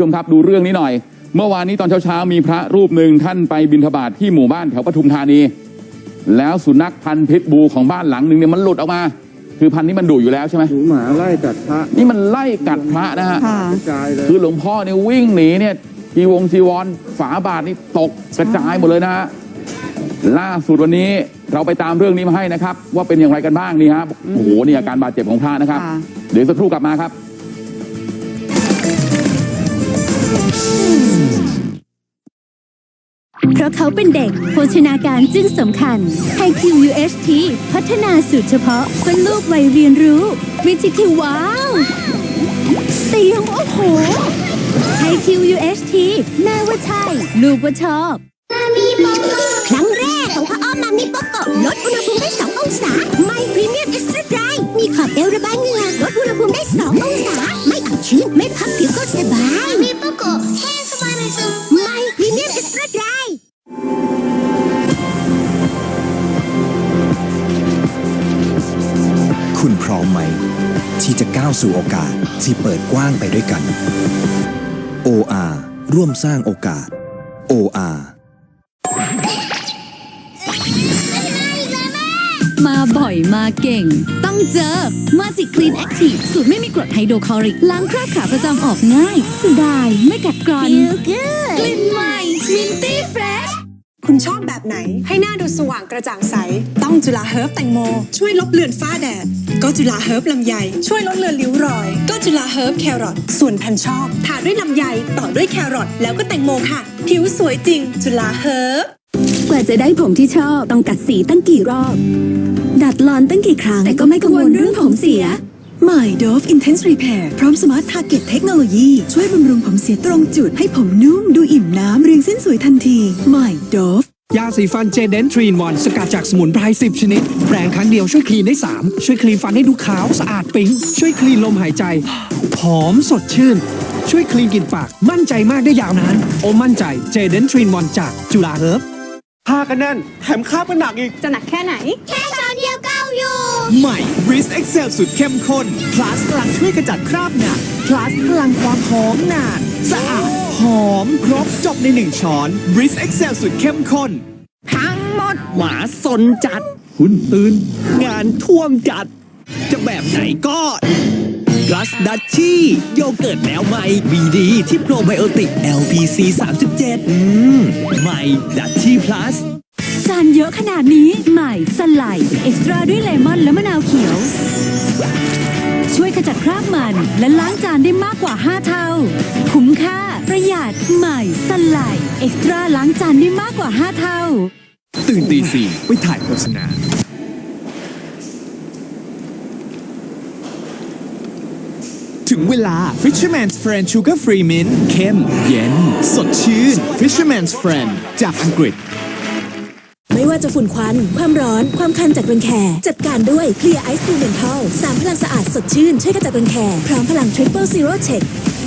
ผู้ชมครับดูเรื่องนี้หน่อย เมื่อวานนี้ตอนเช้าๆมีพระรูปหนึ่งท่านไปบิณฑบาตที่หมู่บ้านแถวปทุมธานี แล้วสุนัขพันธุ์พิษบูของบ้านหลังหนึ่งเนี่ยมันหลุดออกมา คือพันธุ์นี้มันดุอยู่แล้วใช่ไหมหนูหมาไล่กัดพระนี่มันไล่กัดพระนะฮะค่ะ กระจายเลยคือหลวงพ่อเนี่ยวิ่งหนีเนี่ยจีวงจีวรฝาบาทนี่ตกกระจายหมดเลยนะฮะล่าสุดวันนี้เราไปตามเรื่องนี้มาให้นะครับ ว่าเป็นอย่างไรกันบ้างนี่ฮะโอ้โหนี่อาการบาดเจ็บของพระนะครับ ค่ะ เดี๋ยวสักครู่กลับมาครับ เพราะเขาเป็นเด็ก โภชนาการจึงสำคัญไฮคิว UHT พัฒนาสูตรเฉพาะเพื่อลูกวัยเรียนรู้ วิธีที่ว้าวแต่ยังโอ้โหไฮคิว UHT แม่ว่าใช่ ลูกว่าชอบครั้งแรกของพ่ออ้อมมามิโปโกลดอุณหภูมิได้2ององศา ไม่พรีเมียมเอ็กซ์ตร้าไดมีขอบเอว คุณพร้อมไหม ที่จะก้าวสู่โอกาสที่เปิดกว้างไปด้วยกัน OR ร่วมสร้างโอกาส OR มาบ่อยมาเก่ง ต้องเจอ Magic Clean Active สูตรไม่มีกรดไฮโดรคลอริก ล้างคราบขาวประจำออกง่ายเสุดาย ไม่กัดกร่อน Feel good กลิ่น ชอบแบบไหน ให้หน้าดูสว่างกระจ่างใส ต้องจุฬาเฮิร์บแตงโม ช่วยลบเลือนฝ้าแดด ก็จุฬาเฮิร์บลำไย ช่วยลดเลือนริ้วรอย ก็จุฬาเฮิร์บแครอทส่วนแผ่นชอบทาด้วยลำไยต่อด้วยแครอทแล้วก็แตงโมค่ะ ผิวสวยจริง จุฬาเฮิร์บกว่าจะได้ผมที่ชอบต้องกัดสีตั้งกี่รอบ ดัดลอนตั้งกี่ครั้งแต่ก็ไม่กังวลเรื่องผมเสีย ใหม่ Dove Intense Repair พร้อม Smart Target เทคโนโลยี ช่วยบำรุงผมเสียตรงจุด ให้ผมนุ่มดูอิ่มน้ำเรียงเส้นสวยทันทีใหม่ Dove ยาสีฟันเจเดนทรีนวันสกัดจากสมุนไพร10 ชนิด แปรงครั้งเดียวช่วยคลีนได้ 3 ช่วยคลีนฟันให้ดูขาวสะอาดปิ๊ง ช่วยคลีนลมหายใจ หอมสดชื่น ช่วยคลีนกลิ่นปาก มั่นใจมากได้ยาวนานโอมั่นใจเจเดนทรีนวันจากจุฬาเฮิร์บผ้ากันแน่นแถมคาบกันหนักอีก จะหนักแค่ไหน แค่ช้อนเดียวเก้าอยู่ ใหม่ r i s Excel สุดเข้มข้น plus พลังช่วยขจัดคราบหนัก plus พลังความหอมนาน สะอาด หอม ครบจบในหนึ่งช้อน r i s Excel สุดเข้มข้น ทั้งหมดหมาสนจัดคุณตื่น งานท่วมจัด จะแบบไหนก็ plus ดัชชี่โยเกิร์ตแนวใหม่บีดี ที่โปรไบโอติก LPC 37 อืม ใหม่ดัชชี่ plus จานเยอะขนาดนี้ ใหม่สไลด์เอ็กซ์ตร้าด้วยเลมอนและมะนาวเขียว ช่วยขจัดคราบมันและล้างจานได้มากกว่า 5 เท่า คุ้มค่า ประหยัดใหม่สไลด์เอ็กซ์ตร้าล้างจานได้มากกว่า 5 เท่า ตื่นตีสี่ไปถ่ายโฆษณาถึงเวลา Fisherman's Friend Sugar Free Mint เข้ม เย็น สดชื่น Fisherman's Friend จากอังกฤษ ว่าจะฝุ่นควัน ความร้อน ความคันจากรังแค จัดการด้วย Clear Ice Cool Menthol สามพลังสะอาดสดชื่นช่วยกำจัดรังแค พร้อมพลังทริปเปิลซีโร่เช็ค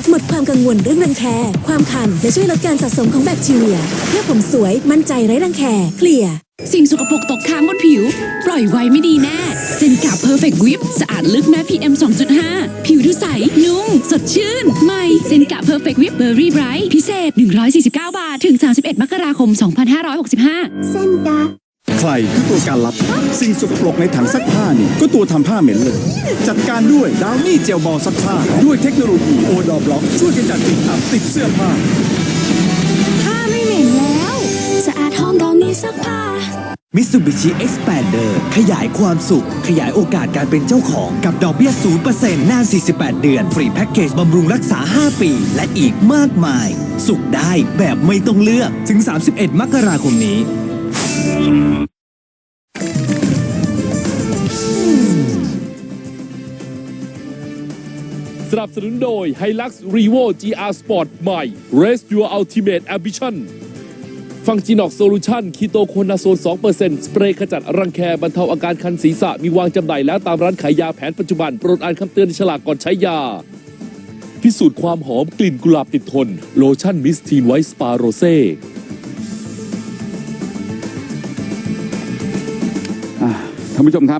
หมดความกังวลเรื่องรังแค ความคัน และช่วยลดการสะสมของแบคทีเรีย เพื่อผมสวยมั่นใจไร้รังแค Clear สิ่งสกปรกตกค้างบนผิว ปล่อยไว้ไม่ดีแน่เซนกา Perfect Whip สะอาดลึกแม้ PM 2.5 ผิวดูใส นุ่ม สดชื่น ใหม่เซนกา Perfect Whip Berry Bright พิเศษ 149 บาท ถึง 31 มกราคม 2565เส้นกา ใครคือตัวการลับ สิ่งสกปรกในถังซักผ้านี่ก็ตัวทำผ้าเหม็นเลย จัดการด้วยดาวนี่เจลบอลซักผ้า ด้วยเทคโนโลยีโอดอบล็อกช่วยขจัดกลิ่นอับติดเสื้อผ้า ผ้าไม่เหม็นแล้วสะอาดหอมดองนี้ซักผ้า Mitsubishi Expander ขยายความสุข ขยายโอกาสการเป็นเจ้าของกับดอกเบี้ย 0%นาน 48 เดือน ฟรีแพ็กเกจบำรุงรักษา 5 ปี และอีกมากมาย สุขได้แบบไม่ต้องเลือก ถึง 31 มกราคมนี้ สนับสนุนโดย Hilux Revo GR Sport ใหม่ Race Your Ultimate Ambition ฟังจีนอกโซลูชันคีโตโคนาโซน 2%สเปรย์ขจัดรังแคบรรเทาอาการคันศีรษะ มีวางจำหน่ายแล้วตามร้านขายยาแผนปัจจุบัน โปรดอ่านคำเตือนในฉลากก่อนใช้ยา พิสูจน์ความหอมกลิ่นกุหลาบติดทน โลชั่นมิสทีนไวท์สปาโรเซ่ท่านผู้ชมครับ